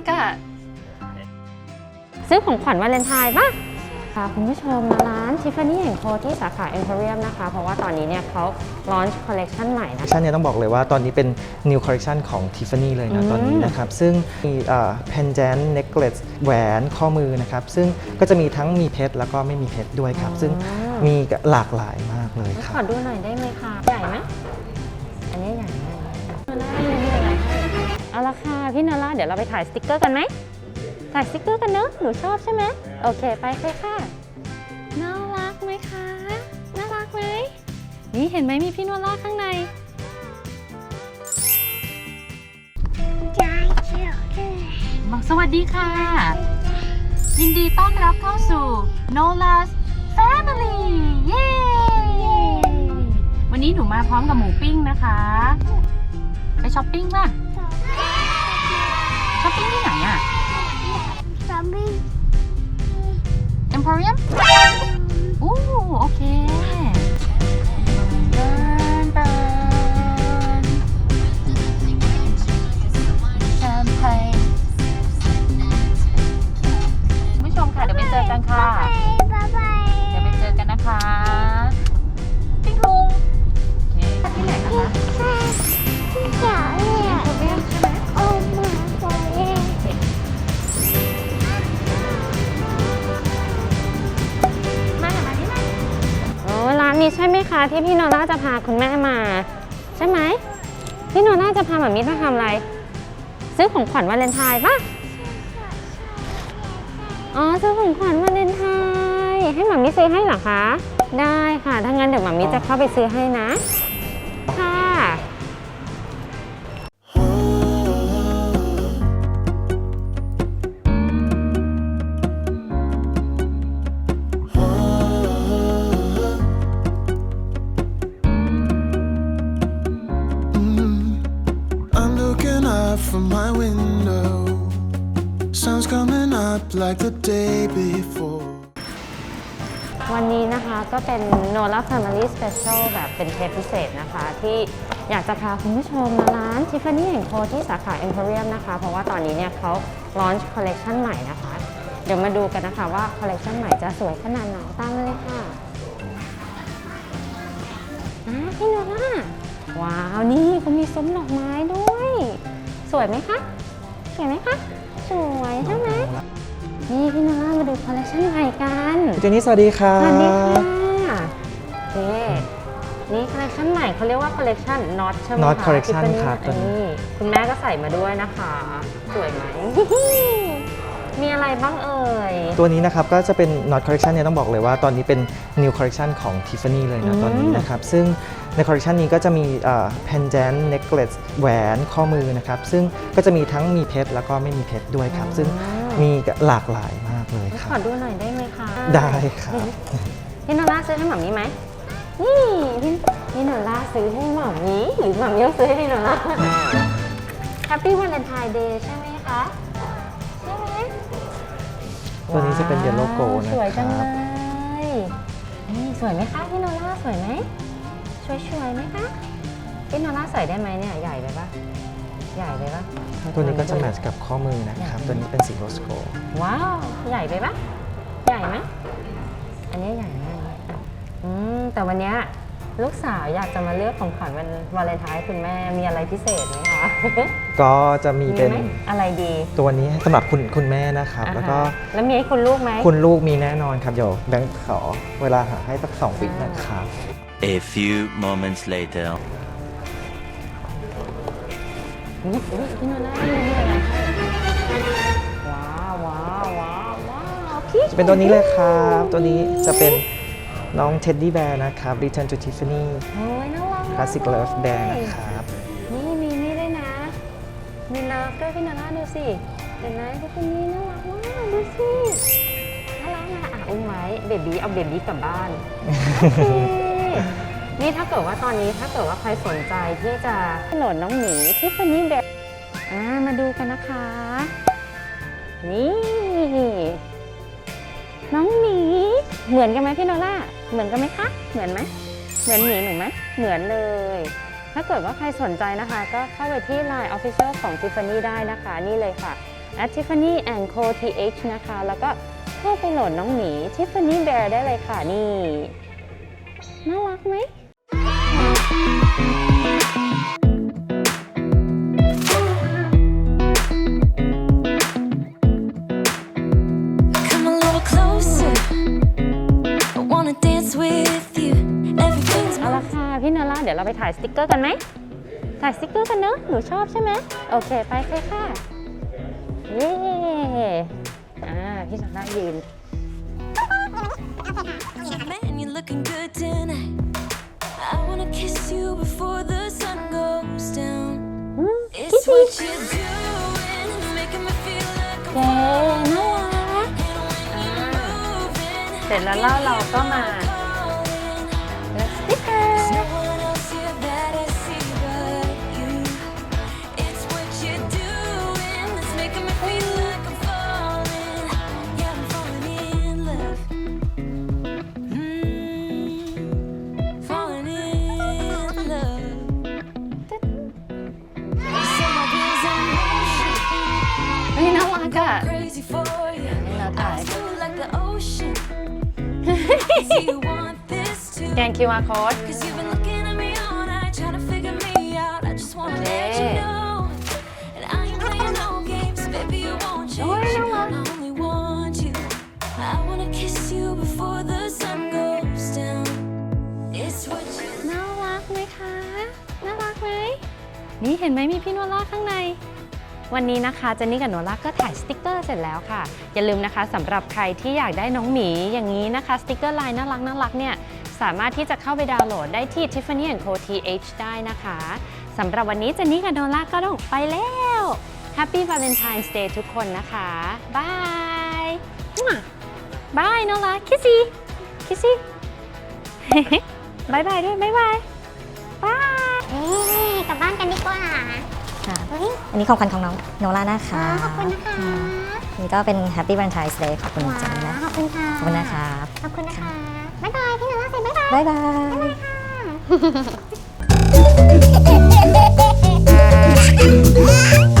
กอะซื้อของขวัญวาเลนไทน์ป่ะค่ะคุณผู้ชมมาร้าน Tiffany Co ที่สาขา Emporium นะคะ เพราะว่าตอนนี้เนี่ยเขา launch collection ใหม่นะคอลเลคชันเนี่ยต้องบอกเลยว่าตอนนี้เป็น new collection ของ Tiffany เลยอืนะมตอนนี้นะครับ ซึ่งมีเอ่อ pendant necklace แหวนข้อมือนะครับ ซึ่งก็จะมีทั้งมีเพชรแล้วก็ไม่มีเพชรด้วยครับ ซึ่งมีหลากหลายมากเลยคขรัอบดูหน่อยได้ไหมคะ เอาละค่ะพี่นาร่าเดี๋ยวเราไปถ่ายสติกเกอร์กันไหมถ่ายสติกเกอร์กันเนอะหนูชอบใช่ไหมโอเคไปเลยค่ะน่ารักไหมคะน่ารักไหมนี่เห็นไหมมีพี่โนล่าข้างใน บอกสวัสดีค่ะ ยินดีต้อนรับเข้าสู่ Nola's Family เย้วันนี้หนูมาพร้อมกับหมูปิ้งนะคะ ไปช้อปปิ้งป่ะ ช้อปปิ้งที่ไหนอะ Emporium อู้โอเค คะที่พี่โนน่าจะพาคุณแม่มา ใช่ไหมพี่โนน่าจะพาหมามิมาทำอะไร ซื้อของขวัญวาเลนไทน์ป่ะอ๋อซื้อของขวัญวาเลนไทน์ให้หมามิซื้อให้เหรอคะ ได้ค่ะถ้างั้นเดี๋ยวหมามิจะเข้าไปซื้อให้นะ ค่ะ from my window. Sun's coming up like the day before. วันนี้นะคะก็เป็น Nola Family Special แบบเป็นเทปพิเศษนะคะ ที่อยากจะพาคุณผู้ชมมาร้าน Tiffany Co ที่สาขา Emporium นะคะ เพราะว่าตอนนี้เนี่ยเขา launch collection ใหม่นะคะ เดี๋ยวมาดูกันนะคะว่า collection ใหม่จะสวยขนาดไหนตามมาเลยค่ะอ่าพี่โนล่าว้าว นี่เขามีซุ้มดอกไม้ด้วย สวยไหมคะ สวยไหมคะ สวยใช่ไหมนี่พี่โนล่ามาดู collection ใหม่กันเจนนี่สวัสดีครัสวัสดีค่ะบนี่นี่คอลเลคชันใหม่เขาเรียกว่าคอลเลคชัน Not ใช่ไหมคะ Not Collection Tiffany ครับตัวนี้นี่คุณแม่ก็ใส่มาด้วยนะคะ สวยไหม มีอะไรบ้างเอ่ย ตัวนี้นะครับก็จะเป็น not collection เนี่ยต้องบอกเลยว่าตอนนี้เป็น new collection ของ Tiffany เลยอืนะมตอนนี้นะครับ ซึ่ง ใน collection นี้ก็จะมีเอ่อ pendant necklace แหวนข้อมือนะครับ ซึ่งก็จะมีทั้งมีเพชรแล้วก็ไม่มีเพชรด้วยครับ ซึ่งมีหลากหลายมากเลยคขรัอบดูหน่อยได้ไหมคะได้ครับพี่โนล่าซื้อให้หมามีไหมนี่พี่พี่โนล่าซื้อให้หมามีหรือหมามีต้องซื้อให้พี่โนล่า Happy Valentine Day ใช่ไหมคะใช่ไหมตัวนี้จะเป็น yellow gold นะสวยจังคเลรับยนี่สวยไหมคะพี่โนล่าสวยไหม สวยสวยๆไหมคะพี่โนล่าใส่ได้ไหมเนี่ยใหญ่ไปปะใหญ่ไปปะตัวนี้ก็จะแมทช์กับข้อมือนะครับ ตัวนี้เป็นสีโรสโกว้าวใหญ่ไปปะใหญ่ไหมอันนี้ใหญ่มากอืมแต่วันเนี้ยลูกสาวอยากจะมาเลือกของขวัญวันวาเลนไทน์ให้คุณแม่มีอะไรพิเศษไหมคะก็จะมีเป็นไหมอะไรดี ตัวนี้สำหรับคุณคุณแม่นะครับอ่าฮะแล้วก็แล้วมีให้คุณลูกไหม คุณลูกมีแน่นอนครับเดี๋ยวแบงค์ขอเวลาหาให้สักสองวินะครับ A few moments later. อุ๊ยอุ๊ยพี่โนล่ามีอะไรให้ว้าวว้าวว้าวว้าวพี่จะเป็นตัวนี้เลยครับ ตัวนี้จะเป็นน้องเท็ดดี้แบร์นะครับ Return to Tiffany โอ้ยน่ารักมาก Classic Love Bear นะครับ นี่มีนี่ด้วยนะ มีเลิฟด้วยพี่นาร่าดูสิ เห็นไหมพวกคนนี้น่ารักมากดูสิ น่ารักนะอะอุ้มไว้เบบีเอาเบบีกลับบ้านโอเค นี่ถ้าเกิดว่าตอนนี้ถ้าเกิดว่าใครสนใจที่จะโหลดน้องหมีที่ฟันนี่แบบอ่ามาดูกันนะคะ นี่ น้องหมี เหมือนกันไหมพี่โนล่า เหมือนกันไหมคะ เหมือนไหมเหมือนหมีหนูไหมเหมือนเลย ถ้าเกิดว่าใครสนใจนะคะ ก็เข้าไปที่ Line Official ของ Tiffany ได้นะคะ นี่เลยค่ะ at Tiffany and Co TH นะคะ แล้วก็เข้าไปโหลดน้องหมี Tiffany Bear ได้เลยค่ะนี่ น่ารักไหม Come a little closer. I wanna dance with you. Everything's เอาละค่ะพี่นาร่าเดี๋ยวเราไปถ่ายสติกเกอร์กันไหมถ่ายสติกเกอร์กันเนอะหนูชอบใช่ไหมโอเคไปเลยค่ะเย้อ่าพี่นาร่ายืน man, you're looking good tonight. Feel like เก๋น่ารัก I'm moving. เสร็จแล้วเราเราก็มา the sun goes down. It's what you น่ารักไหมคะ น่ารักไหม นี่เห็นไหมมีพี่โนล่าข้างใน วันนี้นะคะเจนนี่กับโนล่าก็ถ่ายสติกเกอร์เสร็จแล้วค่ะ อย่าลืมนะคะสำหรับใครที่อยากได้น้องหมีอย่างนี้นะคะสติกเกอร์ลายน่ารักน่ารักเนี่ยสามารถที่จะเข้าไปดาวน์โหลดได้ที่ Tiffany Co TH ได้นะคะสำหรับวันนี้เจนนี่กับโนล่าก็ต้องไปแล้ว Happy Valentine's Day ทุกคนนะคะบายบายโนล่าคิสซี่คิสซี่บายบายด้วยบายบายบายกลับบ้านกันดีกว่า อันนี้ของขวัญของน้องโนล่านะคะขอบคุณนะคะอันนี่ก็เป็น Happy Valentine's Day ขอบคุณว้าจังนะขอบคุณค่ะขอบคุณนะครับขอบคุณนะคะบ๊ายบายพี่นาล่าเซ็นบ๊ายบายบ๊ายบายค่ะ